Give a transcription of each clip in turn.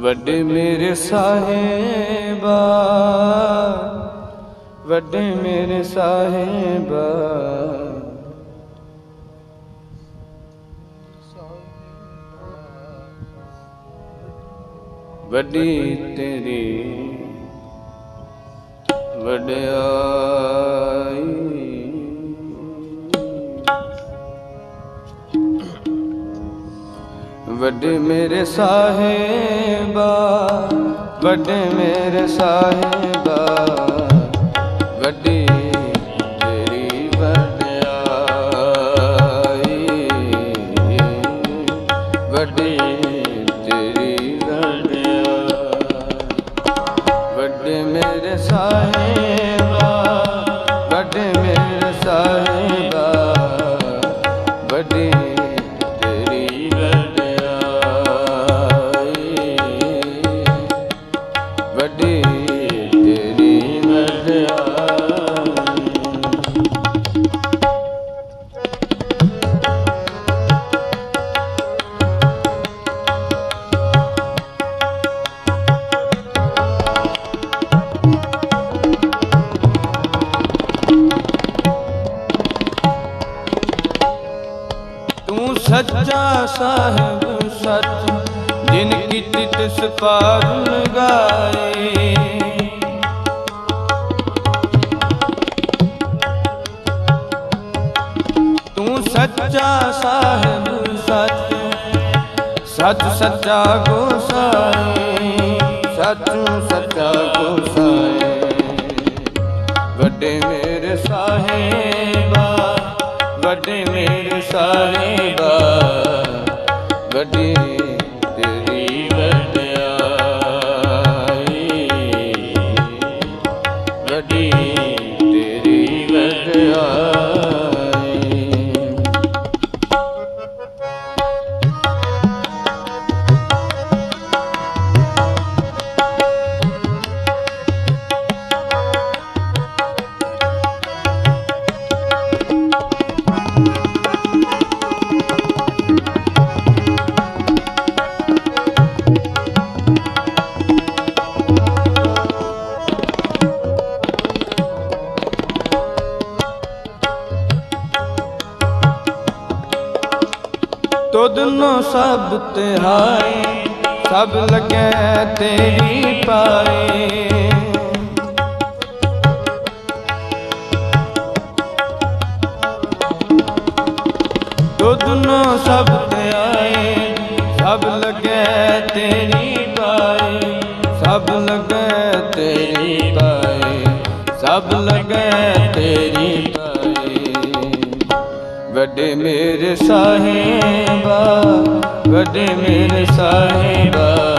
ਵੱਡੇ ਮੇਰੇ ਸਾਹਿਬਾ ਵੱਡੇ ਮੇਰੇ ਸਾਹਿਬਾ। ਵੱਡੀ ਤੇਰੀ ਵਡਿਆ ਵੱਡੇ ਮੇਰੇ ਸਾਹਿਬਾ, ਵੱਡੇ ਮੇਰੇ ਸਾਹਿਬਾ, ਵੱਡੀ ਤੇਰੀ ਵਡਿਆਈ ਵੱਡੀ ਤੇਰੀ ਵਡਿਆਈ ਵੱਡੇ ਮੇਰੇ ਸਾਹਿਬਾ, ਵੱਡੇ ਮੇਰੇ ਸਾਹਿਬਾ, ਵੱਡੀ ਤੂੰ ਸੱਚਾ ਸਾਹਿਬ, ਸੱਚ, ਜਿਨ ਕੀਤੀ ਤਿਸ ਪਾਰ ਲਗਾਏ ਤੂੰ ਸੱਚਾ ਸਾਹਿਬ, ਸੱਚ ਸੱਚ ਸੱਚਾ ਗੋਸਾਈ ਸੱਚ ਸਾਹਿਬਾ ਵੱਡੀ ਤੁਧ ਨੂੰ ਸਭ ਤਿਹਾਈ ਸਭ ਲਗੇ ਤੇਰੀ ਪਾਏ। ਤੁਧ ਨੂੰ ਸਭ ਤਿਹਾਈ ਸਭ ਲਗੇ ਤੇਰੀ ਪਾਏ। ਸਭ ਲਗੇ ਤੇਰੀ ਪਾਏ, ਸਭ ਲਗੇ ਵੱਡੇ ਮੇਰੇ ਸਾਹਿਬਾ ਵੱਡੇ ਮੇਰੇ ਸਾਹਿਬਾ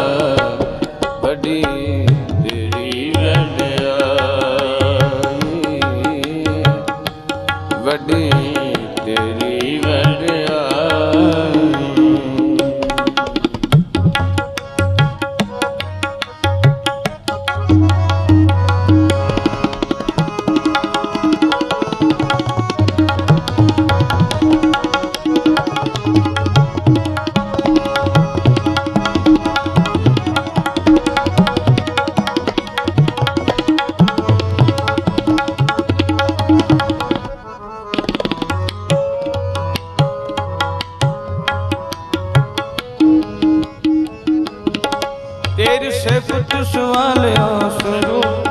ਸਿਫਤ ਸਵਾਲਿਓ ਸਰੂਪ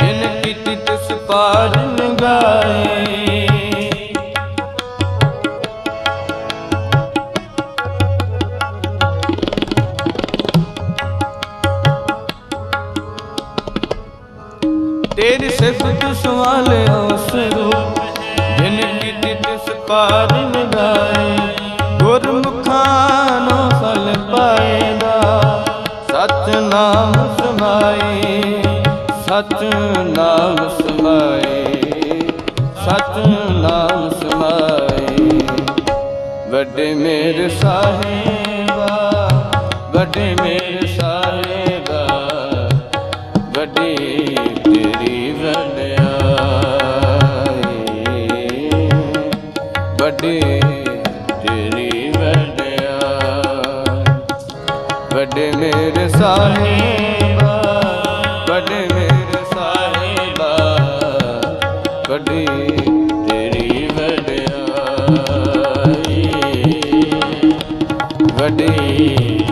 ਜਿਨ ਕੀਤੀ ਤਿਸ ਪਾਰ ਲਗਾਏ ਤੇਰੀ ਸਿਫਤ ਸਵਾਲਿਓ ਸਰੂਪ ਜਿਨ ਕੀਤੀ ਤਿਸ ਪਾਰ ਲਗਾਏ ਗੁਰਮੁਖਾਂ ਸਚ ਨਾਮ ਸਮਾਏ ਸਚ ਨਾਮ ਸਮਾਏ ਸਚ ਨਾਮ ਸਮਾਏ ਵੱਡੇ ਮੇਰੇ ਸਾਹਿਬਾ ਵੱਡੇ ਮੇਰੇ ਵੱਡੀ ਵੱਡੇ ਮੇਰੇ ਸਾਹਿਬਾ ਵੱਡੇ ਮੇਰੇ ਸਾਹਿਬਾ ਵੱਡੀ ਤੇਰੀ ਵਡਿਆਈ ਵੱਡੀ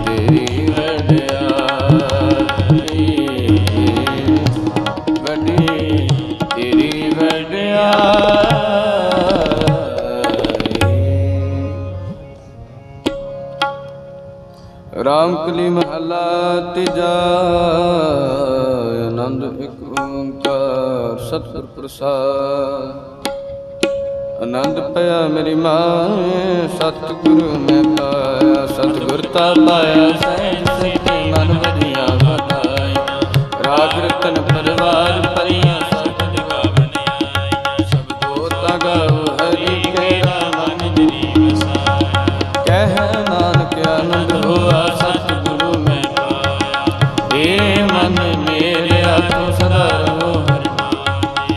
ਰਾਮ ਕਲੀ ਮਹਲਾ ਤੀਜਾ, ਆਨੰਦ ਇੱਕ ਓੰਕਾਰ ਸਤਿਗੁਰ ਪ੍ਰਸਾਦ। ਆਨੰਦ ਪਿਆ ਮੇਰੀ ਮਾਂ, ਸਤਿਗੁਰੂ ਮੈਂ ਪਾਇਆ, ਸਤਿਗੁਰ ਤਾ ਪਾਇਆ ਸਹਿਜ ਆਨੰਦ ਹੋਆ ਸਤਿਗੁਰੂ ਮੈਂ ਪਾਇਆ। ਏ ਮਨ ਮੇਰੇ ਆਤਮ ਸਦਾ ਰਹੋ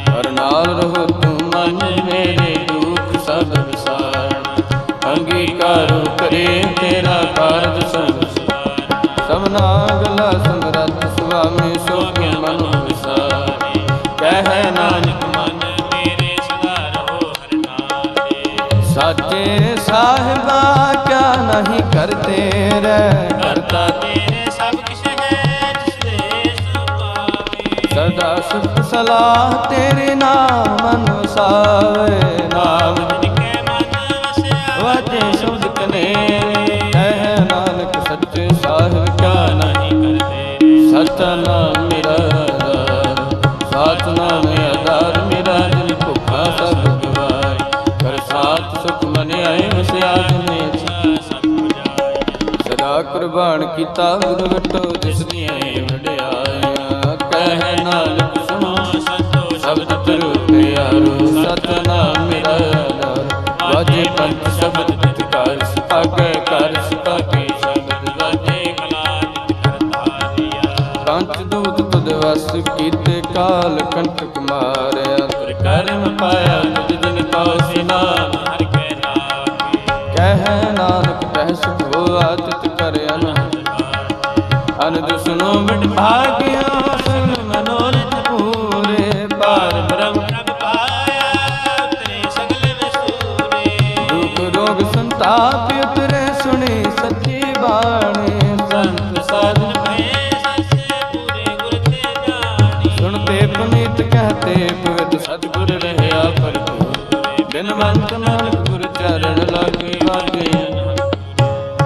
ਹਰ ਨਾਲ ਰਹੋ ਤੂੰ ਮਨ ਮੇਰੇ ਦੁੱਖ ਸਭ ਵਿਸਾਰ ਅੰਗੀਕਾਰ ਕਰੇ ਤੇਰਾ ਕਾਰਜ ਸੰਸਾਰ ਸਭਨਾ ਗਲਾ ਸਮਰੱਥ ਸੁਆਮੀ ਸੋਭੇ ਮਨ ਸਾਚੇ ਸਾਹਿਬਾ ਕਿਆ ਨਹੀਂ ਕਰਤੇ ਰਹਿ। ਕਰਤਾ ਤੇਰੇ ਸਭ ਕਿਛ ਹੈ ਜਿਸ ਦੇ ਸੁਭਾਵੇ ਸਦਾ ਸੁਖ ਸਲਾਹ ਤੇਰੇ ਨਾਮ ਅਨੁਸਾਵੇ ਨਾਮ ਨਿਕੇ ਮਨ ਵਸਿਆ ਵਾਜੇ ਸ਼ਬਦ ਕਨੇਰੇ ਜਾਏ ਕੁਰਬਾਨ ਕੀਤਾ ਗੁਰੂ ਵਟੋ ਜਿਸ ਦੀਆਂ ਵਡਿਆਈਆਂ। ਕਹਿ ਨਾਨਕ ਸੁਣੋ ਸੰਤੋ ਸ਼ਬਦ ਤਰੁ ਪਿਆਰੋ, ਸਤਨਾਮ ਮੇਰਾ ਆਧਾਰ ਵਾਜੇ ਪੰਚ ਸ਼ਬਦ ਤਿਤਕਾਰ ਸਿਖਾਗੇ ਕਰ ਸਿਖਾਗੇ ਸ਼ਬਦ? ਵਾਜੇ ਕਲਾ ਨਿਤ ਕਰਤਾ ਦਿਆ ਪੰਚ ਦੂਤ ਤੁਧ ਵਸ ਕੀਤੇ ਕਾਲ ਕੰਟਕ ਅਨੰਦ ਸੁਨੋ ਮਿਟ ਭਾਗਿਆ